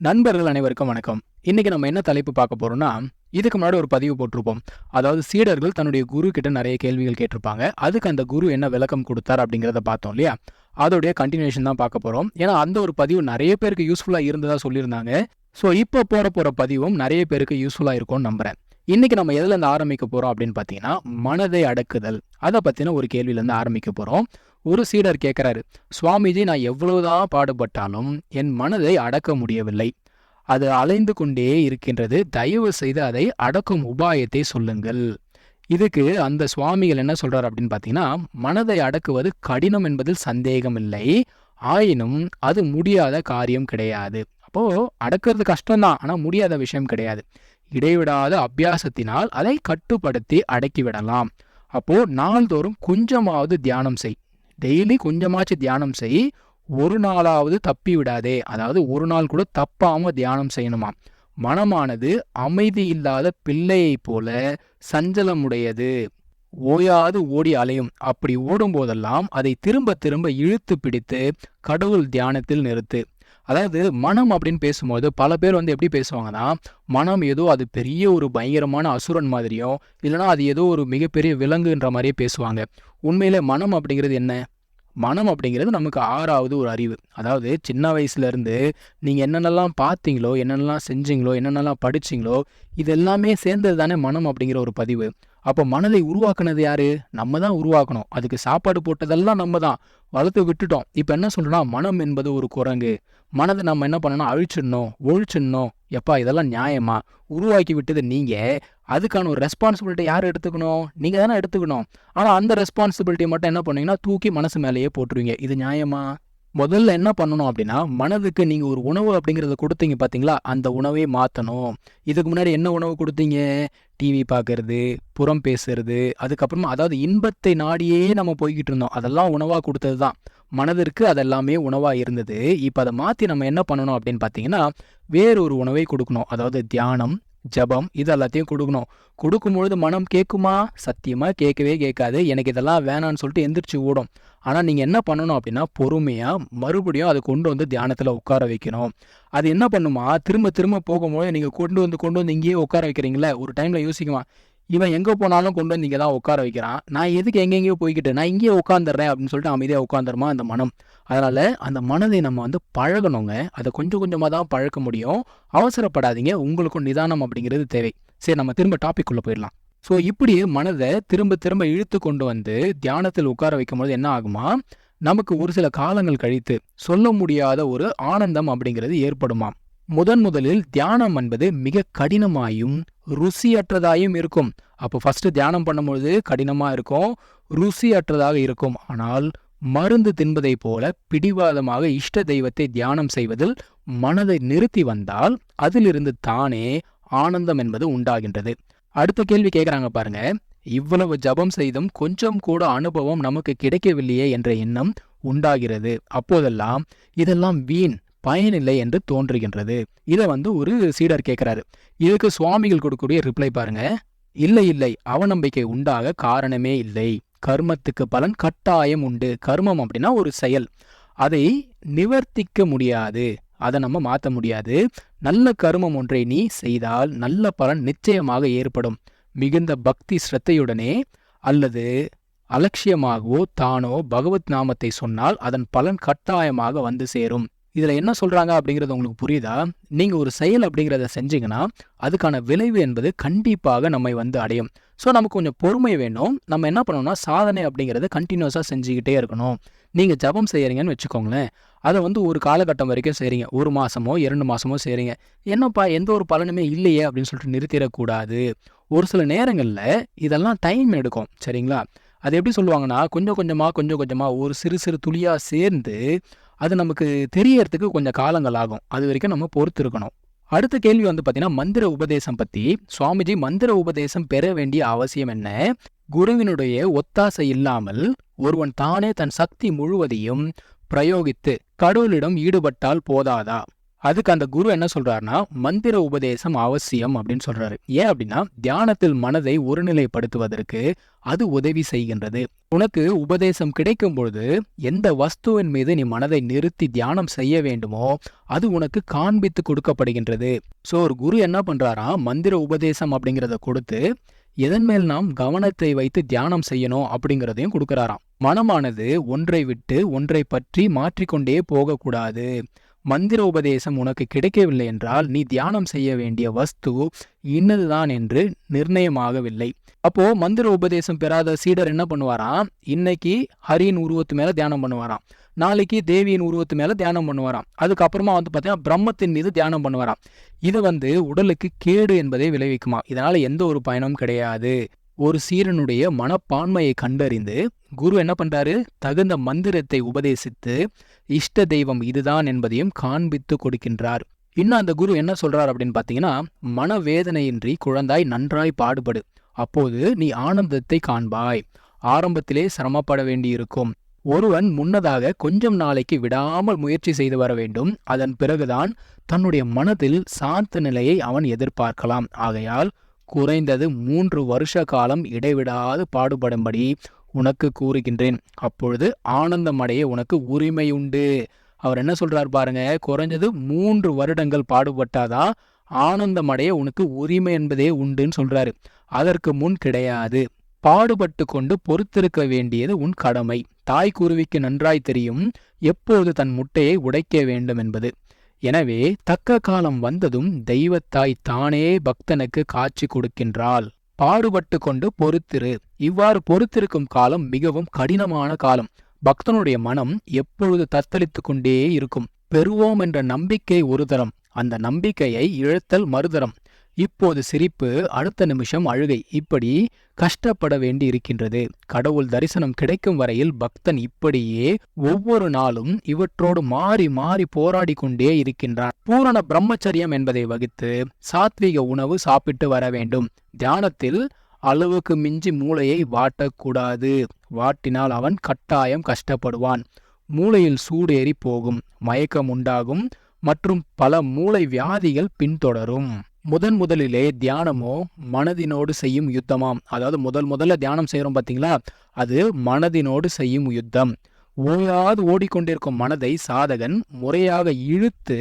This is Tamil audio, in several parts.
நண்பர்கள் அனைவருக்கும் வணக்கம். இன்னைக்கு நம்ம என்ன தலைப்பு பார்க்க போறோம்னா இதுக்கு முன்னாடி ஒரு பதிவு போட்டிருப்போம். அதாவது சீடர்கள் தன்னுடைய குரு கிட்ட நிறைய கேள்விகள் கேட்டிருப்பாங்க. அதுக்கு அந்த குரு என்ன விளக்கம் கொடுத்தார் அப்படிங்கிறத பார்த்தோம் இல்லையா? அதோடைய கண்டினியூஷன் தான் பார்க்க போறோம். ஏன்னா அந்த ஒரு பதிவு நிறைய பேருக்கு யூஸ்ஃபுல்லா இருந்ததா சொல்லியிருந்தாங்க. ஸோ இப்போ போகிற போற பதிவும் நிறைய பேருக்கு யூஸ்ஃபுல்லா இருக்கும்னு நம்புறேன். இன்னைக்கு நம்ம எதுல இருந்து ஆரம்பிக்க போறோம் அப்படின்னு பார்த்தீங்கன்னா மனதை அடக்குதல். அதை பத்தின ஒரு கேள்வியில இருந்து ஆரம்பிக்க போறோம். ஒரு சீடர் கேட்குறாரு சுவாமிஜி நான் எவ்வளவுதான் பாடுபட்டாலும் என் மனதை அடக்க முடியவில்லை. அது அலைந்து கொண்டே இருக்கின்றது. தயவு செய்து அதை அடக்கும் உபாயத்தை சொல்லுங்கள். இதுக்கு அந்த சுவாமிகள் என்ன சொல்றாரு அப்படின்னு பார்த்தீங்கன்னா மனதை அடக்குவது கடினம் என்பதில் சந்தேகமில்லை. ஆயினும் அது முடியாத காரியம் கிடையாது. அப்போ அடக்கிறது கஷ்டம்தான். ஆனால் முடியாத விஷயம் கிடையாது. இடைவிடாத அபியாசத்தினால் அதை கட்டுப்படுத்தி அடக்கிவிடலாம் அப்போ நாள்தோறும் கொஞ்சமாவது தியானம் செய். டெய்லி கொஞ்சமாச்சு தியானம் செய் ஒரு நாளாவது தப்பி விடாதே. அதாவது ஒரு நாள் கூட தப்பாம தியானம் செய்யணுமா? மனமானது அமைதி இல்லாத பிள்ளையைப் போல சஞ்சலமுடையது. ஓயாது ஓடி அலையும். அப்படி ஓடும்போதெல்லாம் அதை திரும்ப திரும்ப இழுத்து பிடித்து கடவுள் தியானத்தில் நிறுத்து. அதாவது மனம் அப்படின்னு பேசும்போது பல பேர் வந்து எப்படி பேசுவாங்கன்னா மனம் ஏதோ அது பெரிய ஒரு பயங்கரமான அசுரன் மாதிரியும் இல்லைனா அது ஏதோ ஒரு மிகப்பெரிய விலங்குன்ற மாதிரியே பேசுவாங்க. உண்மையிலே மனம் அப்படிங்கிறது என்ன? மனம் அப்படிங்கிறது நமக்கு ஆறாவது ஒரு அறிவு. அதாவது சின்ன வயசுலேருந்து நீங்கள் என்னென்னலாம் பார்த்தீங்களோ என்னென்னலாம் செஞ்சீங்களோ என்னென்னலாம் படிச்சீங்களோ இது எல்லாமே சேர்ந்தது தானே மனம் அப்படிங்கிற ஒரு பதிவு. அப்போ மனதை உருவாக்குனது யாரு? நம்ம தான் உருவாக்கணும். அதுக்கு சாப்பாடு போட்டதெல்லாம் நம்ம தான். வளர்த்து விட்டுட்டோம். இப்போ என்ன சொல்றோம்னா மனம் என்பது ஒரு குரங்கு. மனதை நம்ம என்ன பண்ணணும்? அழிச்சிடணும். ஒழிச்சிடணும். எப்பா இதெல்லாம் நியாயமா? உருவாக்கி விட்டது நீங்க. அதுக்கான ஒரு ரெஸ்பான்சிபிலிட்டி யார் எடுத்துக்கணும்? நீங்க தானே எடுத்துக்கணும். ஆனா அந்த ரெஸ்பான்சிபிலிட்டி மட்டும் என்ன பண்ணீங்கன்னா தூக்கி மனசு மேலேயே போட்டுருவீங்க. இது நியாயமா? முதல்ல என்ன பண்ணணும் அப்படின்னா மனதுக்கு நீங்கள் ஒரு உணவு அப்படிங்கிறத கொடுத்தீங்க பார்த்தீங்களா அந்த உணவே மாற்றணும் இதுக்கு முன்னாடி என்ன உணவு கொடுத்தீங்க? டிவி பார்க்கறது புறம் பேசுறது அதுக்கப்புறமா அதாவது இன்பத்தை நாடியே நம்ம போய்கிட்டு இருந்தோம். அதெல்லாம் உணவாக கொடுத்தது தான் மனதிற்கு அதெல்லாமே உணவாக இருந்தது. இப்போ அதை மாற்றி நம்ம என்ன பண்ணணும் அப்படின்னு பார்த்தீங்கன்னா வேறொரு உணவை கொடுக்கணும். அதாவது தியானம் ஜபம் இது எல்லாத்தையும் கொடுக்கணும். கொடுக்கும்பொழுது மனம் கேட்குமா சத்தியமா? கேட்கவே கேட்காது. எனக்கு இதெல்லாம் வேணான்னு சொல்லிட்டு எந்திரிச்சு ஓடும். ஆனா நீங்க என்ன பண்ணணும் அப்படின்னா பொறுமையா மறுபடியும் அதை கொண்டு வந்து தியானத்துல உட்கார வைக்கணும். அது என்ன பண்ணுமா? திரும்ப திரும்ப போகும்போது நீங்க கொண்டு வந்து கொண்டு வந்து இங்கேயே உட்கார வைக்கிறீங்களே ஒரு டைம்ல யோசிக்குமா இவன் எங்க போனாலும் கொண்டு வந்து இங்கே தான் உட்கார வைக்கிறான். நான் எதுக்கு எங்கெங்கேயோ போய்கிட்டு நான் இங்கேயே உட்காந்துடுறேன் அப்படின்னு சொல்லிட்டு அமைதியாக உட்காந்துருமா அந்த மனம்? அதனால அந்த மனதை நம்ம வந்து பழகணுங்க. அதை கொஞ்சம் கொஞ்சமாக தான் பழக்க முடியும். அவசரப்படாதீங்க. உங்களுக்கும் நிதானம் அப்படிங்கிறது தேவை. சரி நம்ம திரும்ப டாபிக் உள்ள போயிடலாம். ஸோ இப்படி மனதை திரும்ப திரும்ப இழுத்து கொண்டு வந்து தியானத்தில் உட்கார வைக்கும்போது என்ன ஆகுமா? நமக்கு ஒரு சில காலங்கள் கழித்து சொல்ல முடியாத ஒரு ஆனந்தம் அப்படிங்கிறது ஏற்படுமாம் முதன் முதலில் தியானம் என்பது மிக கடினமாயும் ருசியற்றதாயும் இருக்கும். அப்போ ஃபர்ஸ்ட் தியானம் பண்ணும்பொழுது கடினமா இருக்கும் ருசியற்றதாக இருக்கும். ஆனால் மருந்து தின்பதைப் போல பிடிவாதமாக இஷ்ட தெய்வத்தை தியானம் செய்வதில் மனதை நிறுத்தி வந்தால் அதிலிருந்து தானே ஆனந்தம் என்பது உண்டாகின்றது. அடுத்த கேள்வி கேட்குறாங்க பாருங்க. இவ்வளவு ஜபம் செய்தும் கொஞ்சம் கூட அனுபவம் நமக்கு கிடைக்கவில்லையே என்ற எண்ணம் உண்டாகிறது. அப்போதெல்லாம் இதெல்லாம் வீண். பயனில்லை என்று தோன்றுகின்றது. இதை வந்து ஒரு சீடர் கேட்குறாரு. இதுக்கு சுவாமிகள் கொடுக்கக்கூடிய ரிப்ளை பாருங்க. இல்லை இல்லை அவநம்பிக்கை உண்டாக காரணமே இல்லை. கர்மத்துக்கு பலன் கட்டாயம் உண்டு. கர்மம் அப்படின்னா ஒரு செயல். அதை நிவர்த்திக்க முடியாது. அதை நம்ம மாற்ற முடியாது. நல்ல கர்மம் ஒன்றை நீ செய்தால் நல்ல பலன் நிச்சயமாக ஏற்படும். மிகுந்த பக்தி ஸ்ரத்தையுடனே அல்லது அலட்சியமாகவோ தானோ பகவத் நாமத்தை சொன்னால் அதன் பலன் கட்டாயமாக வந்து சேரும். இதில் என்ன சொல்கிறாங்க அப்படிங்கிறது உங்களுக்கு புரியுதா? நீங்கள் ஒரு செயல் அப்படிங்கிறத செஞ்சீங்கன்னா அதுக்கான விளைவு என்பது கண்டிப்பாக நம்மை வந்து அடையும். ஸோ நமக்கு கொஞ்சம் பொறுமை வேணும். நம்ம என்ன பண்ணணும்னா சாதனை அப்படிங்கிறத கண்டினியூஸாக செஞ்சுக்கிட்டே இருக்கணும். நீங்கள் ஜபம் செய்கிறீங்கன்னு வச்சுக்கோங்களேன். அதை வந்து ஒரு காலகட்டம் வரைக்கும் செய்கிறீங்க ஒரு மாதமோ இரண்டு மாதமோ செய்கிறீங்க என்னப்பா எந்த ஒரு பலனுமே இல்லையே அப்படின்னு சொல்லிட்டு நிறுத்திடக்கூடாது. ஒரு சில நேரங்களில் இதெல்லாம் டைம் எடுக்கும். சரிங்களா? அது எப்படி சொல்லுவாங்கன்னா கொஞ்சம் கொஞ்சமாக கொஞ்சம் கொஞ்சமாக ஒரு சிறு சிறு துளியாக சேர்ந்து அது நமக்கு தெரியறதுக்கு கொஞ்சம் காலங்கள் ஆகும். அது வரைக்கும் நம்ம பொறுத்து இருக்கணும் அடுத்த கேள்வி வந்து பார்த்தீங்கன்னா மந்திர உபதேசம் பற்றி சுவாமிஜி மந்திர உபதேசம் பெற வேண்டிய அவசியம் என்ன? குருவினுடைய ஒத்தாசை இல்லாமல் ஒருவன் தானே தன் சக்தி முழுவதையும் பிரயோகித்து கடவுளிடம் ஈடுபட்டால் போதாதா? அதுக்கு அந்த குரு என்ன சொல்றாருன்னா மந்திர உபதேசம் அவசியம் அப்படின்னு சொல்றாரு. ஏன் அப்படின்னா தியானத்தில் மனதை ஒருநிலைப்படுத்துவதற்கு அது உதவி செய்கின்றது. உனக்கு உபதேசம் கிடைக்கும் பொழுது எந்த வஸ்துவின் மீது நீ மனதை நிறுத்தி தியானம் செய்ய வேண்டுமோ அது உனக்கு காண்பித்து கொடுக்கப்படுகின்றது. ஸோ ஒரு குரு என்ன பண்றாராம் மந்திர உபதேசம் அப்படிங்கிறத கொடுத்து எதன் மேல் நாம் கவனத்தை வைத்து தியானம் செய்யணும்? அப்படிங்கிறதையும் கொடுக்கறாராம். மனமானது ஒன்றை விட்டு ஒன்றை பற்றி மாற்றிக்கொண்டே போகக்கூடாது. மந்திர உபதேசம் உனக்கு கிடைக்கவில்லை என்றால் நீ தியானம் செய்ய வேண்டிய வஸ்து இன்னதுதான் என்று நிர்ணயமாகவில்லை. அப்போ மந்திர உபதேசம் பெறாத சீடர் என்ன பண்ணுவாராம்? இன்னைக்கு ஹரியின் உருவத்து மேல தியானம் பண்ணுவாராம். நாளைக்கு தேவியின் உருவத்து மேல தியானம் பண்ணுவாராம். அதுக்கப்புறமா வந்து பார்த்தீங்கன்னா பிரம்மத்தின் மீது தியானம் பண்ணுவாராம். இது வந்து உடலுக்கு கேடு என்பதை விளைவிக்குமா? இதனால எந்த ஒரு பயனும் கிடையாது. ஒரு சீரனுடைய மனப்பான்மையை கண்டறிந்து குரு என்ன பண்றாரு? தகுந்த மந்திரத்தை உபதேசித்து இஷ்ட தெய்வம் இதுதான் என்பதையும் காண்பித்து கொடுக்கின்றார். இன்னும் அந்த குரு என்ன சொல்றார் அப்படின்னு பார்த்தீங்கன்னா மனவேதனையின்றி குழந்தாய் நன்றாய் பாடுபடு. அப்போது நீ ஆனந்தத்தை காண்பாய். ஆரம்பத்திலே சிரமப்பட வேண்டியிருக்கும். ஒருவன் முன்னதாக கொஞ்சம் நாளைக்கு விடாமல் முயற்சி செய்து வர வேண்டும். அதன் பிறகுதான் தன்னுடைய மனதில் சாந்த நிலையை அவன் எதிர்பார்க்கலாம். ஆகையால் குறைந்தது மூன்று வருஷ காலம் இடைவிடாது பாடுபடும்படி உனக்கு கூறுகின்றேன். அப்பொழுது ஆனந்தமடைய உனக்கு உரிமை உண்டு அவர் என்ன சொல்றார் பாருங்க குறைஞ்சது மூன்று வருடங்கள் பாடுபட்டாதான் ஆனந்தமடைய உனக்கு உரிமை என்பதே உண்டுன்னு சொல்றாரு. அதற்கு முன் கிடையாது. பாடுபட்டு கொண்டு பொறுத்திருக்க வேண்டியது உன் கடமை. தாய் குருவிக்கு நன்றாய் தெரியும் எப்போது தன் முட்டையை உடைக்க வேண்டும் என்பது. எனவே தக்க காலம் வந்ததும் தெய்வத்தாய் தானே பக்தனுக்கு காட்சி கொடுக்கின்றாள். பாடுபட்டு கொண்டு பொறுத்திரு. இவ்வாறு பொறுத்திருக்கும் காலம் மிகவும் கடினமான காலம். பக்தனுடைய மனம் எப்பொழுது தத்தளித்துக் கொண்டே இருக்கும். பெறுவோம் என்ற நம்பிக்கை ஒரு தரம் அந்த நம்பிக்கையை இழத்தல் மறுதரம். இப்போது சிரிப்பு அடுத்த நிமிஷம் அழுகை. இப்படி கஷ்டப்பட வேண்டி இருக்கின்றது கடவுள் தரிசனம் கிடைக்கும் வரையில் பக்தன் இப்படியே ஒவ்வொரு நாளும் இவற்றோடு மாறி மாறி போராடி கொண்டே இருக்கின்றான். பூரண பிரம்மச்சரியம் என்பதை வகித்து சாத்விக உணவு சாப்பிட்டு வர வேண்டும். தியானத்தில் அளவுக்கு மிஞ்சி மூளையை வாட்டக்கூடாது. வாட்டினால் அவன் கட்டாயம் கஷ்டப்படுவான். மூளையில் சூடேறி போகும். மயக்கம் உண்டாகும் மற்றும் பல மூளை வியாதிகள் பின்தொடரும். முதன் முதலிலே தியானமோ மனதினோடு செய்யும் யுத்தமாம். அதாவது முதல் முதல்ல தியானம் செய்கிறோம் பார்த்தீங்களா அது மனதினோடு செய்யும் யுத்தம். ஓயாது ஓடிக்கொண்டிருக்கும் மனதை சாதகன் முறையாக இழுத்து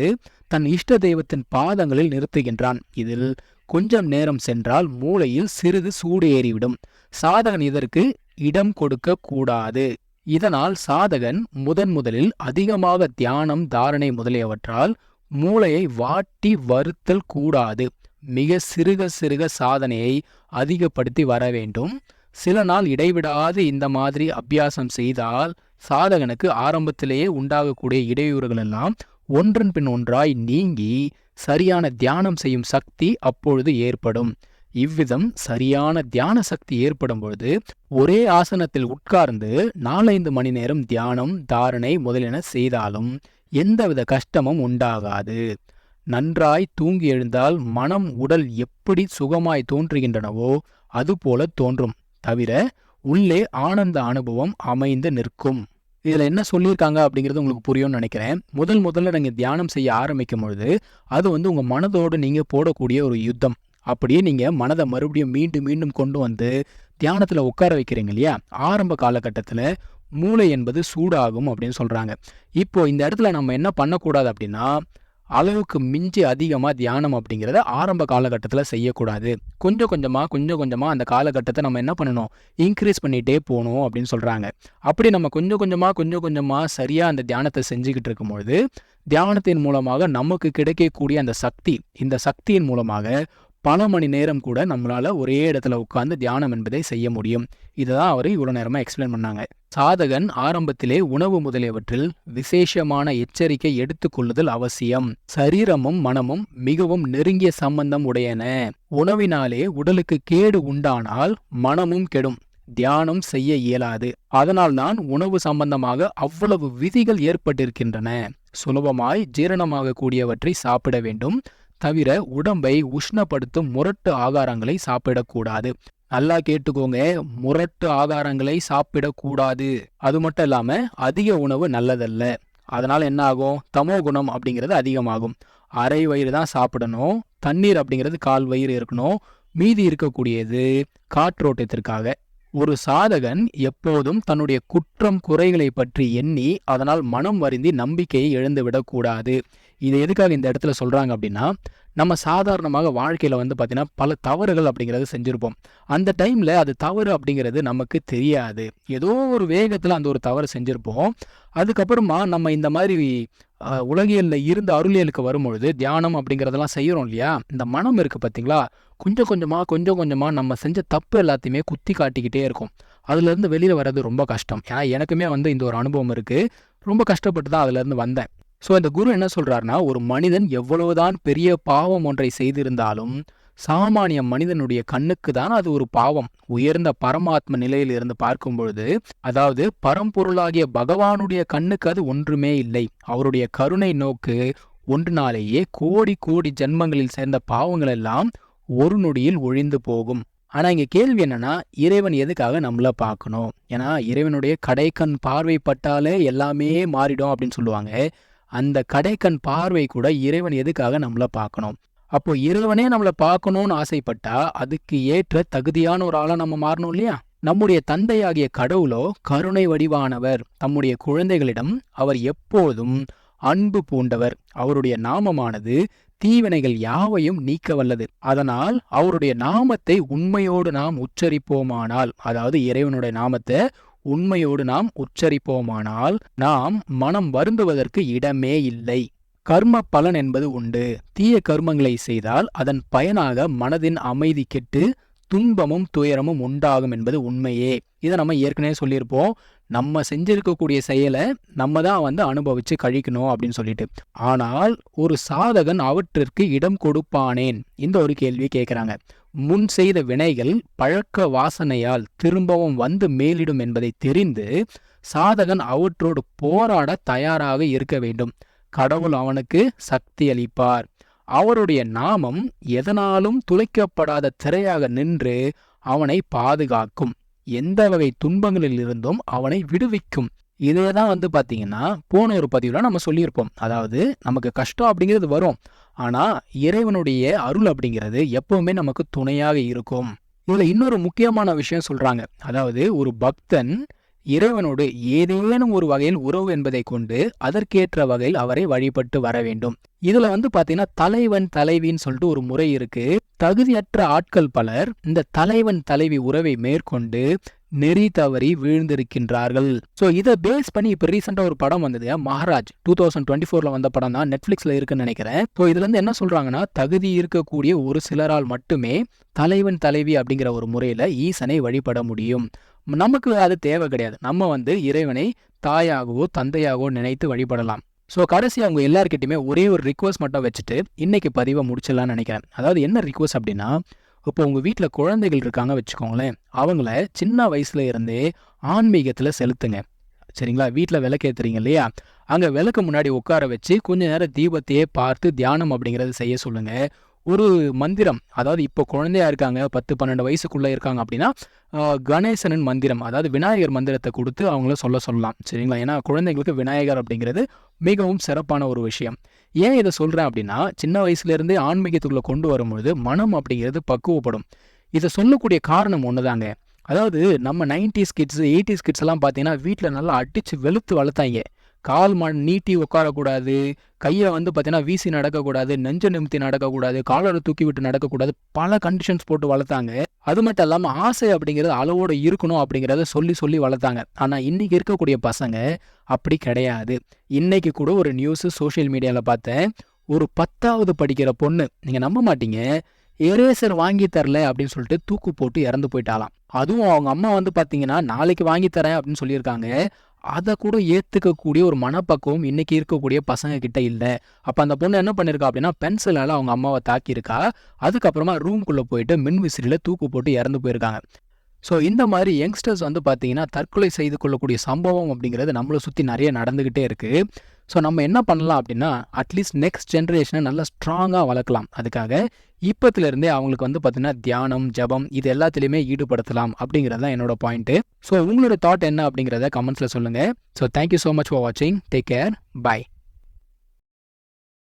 தன் இஷ்ட தெய்வத்தின் பாதங்களில் நிறுத்துகின்றான். இதில் கொஞ்சம் நேரம் சென்றால் மூளையில் சிறிது சூடு ஏறிவிடும் சாதகன் இதற்கு இடம் கொடுக்க கூடாது. இதனால் சாதகன் முதன் முதலில் அதிகமாக தியானம் தாரணை முதலியவற்றால் மூளையை வாட்டி வருத்தல் கூடாது. மிக சிறுக சிறுக சாதனையை அதிகப்படுத்தி வர வேண்டும். சில நாள் இடைவிடாது இந்த மாதிரி அபியாசம் செய்தால் சாதகனுக்கு ஆரம்பத்திலேயே உண்டாகக்கூடிய இடையூறுகள் எல்லாம் ஒன்றன் பின் ஒன்றாய் நீங்கி சரியான தியானம் செய்யும் சக்தி அப்பொழுது ஏற்படும். இவ்விதம் சரியான தியான சக்தி ஏற்படும் பொழுது ஒரே ஆசனத்தில் உட்கார்ந்து நாலைந்து மணி நேரம் தியானம் தாரணை முதலென செய்தாலும் எந்தவித கஷ்டமும் உண்டாகாது. நன்றாய் தூங்கி எழுந்தால் மனம் உடல் எப்படி சுகமாய் தோன்றுகின்றனவோ அதுபோல தோன்றும். தவிர உள்ளே ஆனந்த அனுபவம் அமைந்து நிற்கும். இதுல என்ன சொல்லியிருக்காங்க அப்படிங்கிறது உங்களுக்கு புரியும்னு நினைக்கிறேன். முதல் முதல்ல நீங்க தியானம் செய்ய ஆரம்பிக்கும் பொழுது அது வந்து உங்க மனதோடு நீங்க போடக்கூடிய ஒரு யுத்தம். அப்படியே நீங்க மனதை மறுபடியும் மீண்டும் மீண்டும் கொண்டு வந்து தியானத்துல உட்கார வைக்கிறீங்க இல்லையா? ஆரம்ப காலகட்டத்துல மூளை என்பது சூடாகும் அப்படின்னு சொல்றாங்க. இப்போ இந்த இடத்துல நம்ம என்ன பண்ணக்கூடாது அப்படின்னா அளவுக்கு மிஞ்சி அதிகமாக தியானம் அப்படிங்கிறத ஆரம்ப காலகட்டத்தில் செய்யக்கூடாது. கொஞ்சம் கொஞ்சமாக கொஞ்சம் கொஞ்சமாக அந்த காலகட்டத்தை நம்ம என்ன பண்ணணும்? இன்க்ரீஸ் பண்ணிகிட்டே போகணும் அப்படின்னு சொல்கிறாங்க அப்படி நம்ம கொஞ்சம் கொஞ்சமாக கொஞ்சம் கொஞ்சமாக சரியாக அந்த தியானத்தை செஞ்சுக்கிட்டு இருக்கும்பொழுது தியானத்தின் மூலமாக நமக்கு கிடைக்கக்கூடிய அந்த சக்தி இந்த சக்தியின் மூலமாக பல மணி நேரம் கூட நம்மளால ஒரே இடத்துல உட்கார்ந்து தியானம் என்பதை செய்ய முடியும். இதை தான் அவர் இவ்வளோ நேரமாக எக்ஸ்பிளைன் பண்ணாங்க. சாதகன் ஆரம்பத்திலே உணவு முதலியவற்றில் விசேஷமான எச்சரிக்கை எடுத்துக்கொள்ளுதல் அவசியம். சரீரமும் மனமும் மிகவும் நெருங்கிய சம்பந்தம் உடையன. உணவினாலே உடலுக்கு கேடு உண்டானால் மனமும் கெடும். தியானம் செய்ய இயலாது. அதனால்தான் உணவு சம்பந்தமாக அவ்வளவு விதிகள் ஏற்பட்டிருக்கின்றன. சுலபமாய் ஜீரணமாக கூடியவற்றை சாப்பிட வேண்டும். தவிர உடம்பை உஷ்ணப்படுத்தும் முரட்டு ஆகாரங்களை சாப்பிடக்கூடாது. நல்லா கேட்டுக்கோங்க முரட்டு ஆகாரங்களை சாப்பிடக்கூடாது. அது மட்டும் இல்லாம அதிக உணவு நல்லதல்ல. அதனால என்ன ஆகும்? தமோ குணம் அப்படிங்கிறது அதிகமாகும். அரை வயிறு தான் சாப்பிடணும். தண்ணீர் அப்படிங்கிறது கால் வயிறு இருக்கணும். மீதி இருக்கக்கூடியது காற்றோட்டத்திற்காக. ஒரு சாதகன் எப்போதும் தன்னுடைய குற்றம் குறைகளை பற்றி எண்ணி அதனால் மனம் வருந்தி நம்பிக்கையை இழந்து விடக்கூடாது இது எதுக்காக இந்த இடத்துல சொல்றாங்க அப்படின்னா நம்ம சாதாரணமாக வாழ்க்கையில வந்து பார்த்திங்கன்னா பல தவறுகள் அப்படிங்கிறது செஞ்சிருப்போம். அந்த டைம்ல அது தவறு அப்படிங்கிறது நமக்கு தெரியாது. ஏதோ ஒரு வேகத்துல அந்த ஒரு தவறு செஞ்சிருப்போம். அதுக்கப்புறமா நம்ம இந்த மாதிரி உலகியலில் உலகியல்ல இருந்து அருளியலுக்கு வரும்பொழுது தியானம் அப்படிங்கிறதெல்லாம் செய்யறோம் இல்லையா? இந்த மனம் இருக்கு பார்த்தீங்களா கொஞ்சம் கொஞ்சமா கொஞ்சம் கொஞ்சமா நம்ம செஞ்ச தப்பு எல்லாத்தையுமே குத்தி காட்டிக்கிட்டே இருக்கும். அதுல இருந்து வர்றது ரொம்ப கஷ்டம். ஏன்னா எனக்குமே வந்து இந்த ஒரு அனுபவம் இருக்கு. ரொம்ப கஷ்டப்பட்டு தான் அதுல இருந்து வந்தேன். ஸோ இந்த குரு என்ன சொல்றாருன்னா ஒரு மனிதன் எவ்வளவுதான் பெரிய பாவம் ஒன்றை செய்திருந்தாலும் சாமானிய மனிதனுடைய கண்ணுக்கு தான் அது ஒரு பாவம். உயர்ந்த பரமாத்ம நிலையில் இருந்து பார்க்கும் பொழுது அதாவது பரம்பொருளாகிய பகவானுடைய கண்ணுக்கு அது ஒன்றுமே இல்லை. அவருடைய கருணை நோக்கு ஒன்றினாலேயே கோடி கோடி ஜென்மங்களில் சேர்ந்த பாவங்கள் எல்லாம் ஒரு நொடியில் ஒழிந்து போகும். ஆனா இங்க கேள்வி என்னன்னா இறைவன் எதுக்காக நம்மள பார்க்கணும்? ஏன்னா இறைவனுடைய கடைக்கண் பார்வை பட்டாலே எல்லாமே மாறிடும் அப்படின்னு சொல்லுவாங்க. அந்த கடைக்கண் பார்வை கூட இறைவன் எதுக்காக நம்மள பார்க்கணும்? அப்போ இறைவனே நம்மளை பார்க்கணும்னு ஆசைப்பட்டா அதுக்கு ஏற்ற தகுதியான ஒரு ஆளா நம்ம மாறணும் இல்லையா? நம்முடைய தந்தையாகிய கடவுளோ கருணை வடிவானவர். தம்முடைய குழந்தைகளிடம் அவர் எப்போதும் அன்பு பூண்டவர். அவருடைய நாமமானது தீவினைகள் யாவையும் நீக்க வல்லது அதனால் அவருடைய நாமத்தை உண்மையோடு நாம் உச்சரிப்போமானால் அதாவது இறைவனுடைய நாமத்தை உண்மையோடு நாம் உச்சரிப்போமானால் நாம் மனம் வருந்துவதற்கு இடமே இல்லை. கர்ம பலன் என்பது உண்டு. தீய கர்மங்களை செய்தால் அதன் பயனாக மனதின் அமைதி கெட்டு துன்பமும் துயரமும் உண்டாகும் என்பது உண்மையே. இதை நம்ம ஏற்கனவே சொல்லியிருப்போம். நம்ம செஞ்சிருக்கக்கூடிய செயலை நம்ம தான் வந்து அனுபவிச்சு கழிக்கணும் அப்படின்னு சொல்லிட்டு. ஆனால் ஒரு சாதகன் அவற்றிற்கு இடம் கொடுப்பானேன்? இந்த ஒரு கேள்வி கேட்குறாங்க. முன் செய்த வினைகள் பழக்க வாசனையால் திரும்பவும் வந்து மேலிடும் என்பதை தெரிந்து சாதகன் அவற்றோடு போராட தயாராக இருக்க வேண்டும். கடவுள் அவனுக்கு சக்தி அளிப்பார். அவருடைய நாமம் எதனாலும் துளைக்கப்படாத திரையாக நின்று அவனை பாதுகாக்கும். எந்த வகை துன்பங்களிலிருந்தும் அவனை விடுவிக்கும். இதே தான் வந்து பாத்தீங்கன்னா போன ஒரு பதிவுல நம்ம சொல்லியிருப்போம். அதாவது நமக்கு கஷ்டம் அப்படிங்கிறது வரும். ஆனா இறைவனுடைய அருள் அப்படிங்கிறது எப்பவுமே நமக்கு துணையாக இருக்கும். இதுல இன்னொரு முக்கியமான விஷயம் சொல்றாங்க. அதாவது ஒரு பக்தன் இறைவனோடு ஏதேனும் ஒரு வகையில் உறவு என்பதை கொண்டு அதற்கேற்ற வகையில் அவரை வழிபட்டு வர வேண்டும். இதுல வந்து பாத்தீங்கன்னா தலைவன் தலைவின்னு சொல்லிட்டு ஒரு முறை இருக்கு. தகுதியற்ற ஆட்கள் பலர் இந்த தலைவன் தலைவி உறவை மேற்கொண்டு நெறி தவறி வீழ்ந்திருக்கின்றார்கள். ஸோ இதை பேஸ் பண்ணி இப்போ ரீசெண்டாக ஒரு படம் வந்தது மகாராஜ். டூ தௌசண்ட் டுவெண்ட்டி ஃபோரில் வந்த படம் தான் நெட்ஃப்ளிக்ஸில் இருக்குன்னு நினைக்கிறேன். ஸோ இதுல இருந்து என்ன சொல்றாங்கன்னா தகுதி இருக்கக்கூடிய ஒரு சிலரால் மட்டுமே தலைவன் தலைவி அப்படிங்கிற ஒரு முறையில் ஈசனை வழிபட முடியும். நமக்கு அது தேவை கிடையாது. நம்ம வந்து இறைவனை தாயாகவோ தந்தையாகவோ நினைத்து வழிபடலாம். ஸோ கடைசி அவங்க எல்லாருக்கிட்டையுமே ஒரே ஒரு ரிக்வஸ்ட் மட்டும் வச்சுட்டு இன்னைக்கு பதிவை முடிச்சிடலாம்னு நினைக்கிறேன். அதாவது என்ன ரிக்வஸ்ட் அப்படின்னா இப்போ உங்கள் வீட்டில் குழந்தைகள் இருக்காங்க வச்சுக்கோங்களேன் அவங்கள சின்ன வயசுல இருந்தே ஆன்மீகத்தில் செலுத்துங்க. சரிங்களா? வீட்டில் விளக்கேற்றுறீங்க இல்லையா? அங்கே விளக்கு முன்னாடி உட்கார வச்சு கொஞ்ச நேரம் தீபத்தையே பார்த்து தியானம் அப்படிங்கிறத செய்ய சொல்லுங்கள் ஒரு மந்திரம் அதாவது இப்போ குழந்தையா இருக்காங்க பத்து பன்னெண்டு வயசுக்குள்ளே இருக்காங்க அப்படின்னா கணேசனின் மந்திரம் அதாவது விநாயகர் மந்திரத்தை கொடுத்து அவங்கள சொல்ல சொல்லலாம். சரிங்களா? ஏன்னா குழந்தைங்களுக்கு விநாயகர் அப்படிங்கிறது மிகவும் சிறப்பான ஒரு விஷயம். ஏன் இதை சொல்கிறேன் அப்படின்னா சின்ன வயசுலேருந்தே ஆன்மீகத்துக்குள்ளே கொண்டு வரும்பொழுது மனம் அப்படிங்கிறது பக்குவப்படும். இதை சொல்லக்கூடிய காரணம் ஒண்ணுதாங்க. அதாவது நம்ம நைன்டிஸ் கிட்ஸ் எயிட்டிஸ் கிட்ஸ் எல்லாம் பார்த்தீங்கன்னா வீட்டில் நல்லா அடித்து வெளுத்து வளர்த்தாங்க கால் மண் நீட்டி உட்காரக்கூடாது கையை வந்து பார்த்தீங்கன்னா வீசி நடக்கக்கூடாது நெஞ்ச நிமித்தி நடக்கக்கூடாது காலரை தூக்கி விட்டு நடக்கக்கூடாது பல கண்டிஷன்ஸ் போட்டு வளர்த்தாங்க. அது மட்டும் இல்லாமல் ஆசை அப்படிங்கிறது அளவோடு இருக்கணும் அப்படிங்கிறத சொல்லி சொல்லி வளர்த்தாங்க. ஆனால் இன்னைக்கு இருக்கக்கூடிய பசங்க அப்படி கிடையாது. இன்னைக்கு கூட ஒரு நியூஸ் சோஷியல் மீடியாவில் பார்த்தேன். ஒரு பத்தாவது படிக்கிற பொண்ணு நீங்கள் நம்ப மாட்டீங்க எரேசர் வாங்கி தரல அப்படின்னு சொல்லிட்டு தூக்கு போட்டு இறந்து போயிட்டாலாம் அதுவும் அவங்க அம்மா வந்து பார்த்தீங்கன்னா நாளைக்கு வாங்கி தரேன் அப்படின்னு சொல்லியிருக்காங்க. அதை கூட ஏற்றுக்கக்கூடிய ஒரு மனப்பக்குவம் இன்னைக்கு இருக்கக்கூடிய பசங்க கிட்ட இல்லை. அப்போ அந்த பொண்ணு என்ன பண்ணியிருக்கா அப்படின்னா பென்சிலால் அவங்க அம்மாவை தாக்கியிருக்கா. அதுக்கப்புறமா ரூம்குள்ளே போயிட்டு மின் விசிறியில் தூக்கு போட்டு இறந்து போயிருக்காங்க. ஸோ இந்த மாதிரி யங்ஸ்டர்ஸ் வந்து பார்த்தீங்கன்னா தற்கொலை செய்து கொள்ளக்கூடிய சம்பவம் அப்படிங்கிறது நம்மளை சுற்றி நிறைய நடந்துக்கிட்டே இருக்குது ஸோ நம்ம என்ன பண்ணலாம் அப்படின்னா அட்லீஸ்ட் நெக்ஸ்ட் ஜென்ரேஷனை நல்லா ஸ்ட்ராங்காக வளர்க்கலாம். அதுக்காக இப்போத்துலேருந்தே அவங்களுக்கு வந்து பார்த்தீங்கன்னா தியானம் ஜபம் இது எல்லாத்துலேயுமே ஈடுபடுத்தலாம் அப்படிங்கிறது தான் என்னோட பாயிண்ட்டு ஸோ உங்களோட தாட் என்ன அப்படிங்கிறத கமெண்ட்ஸில் சொல்லுங்கள் so thank you so much for வாட்சிங் டேக் கேர் பை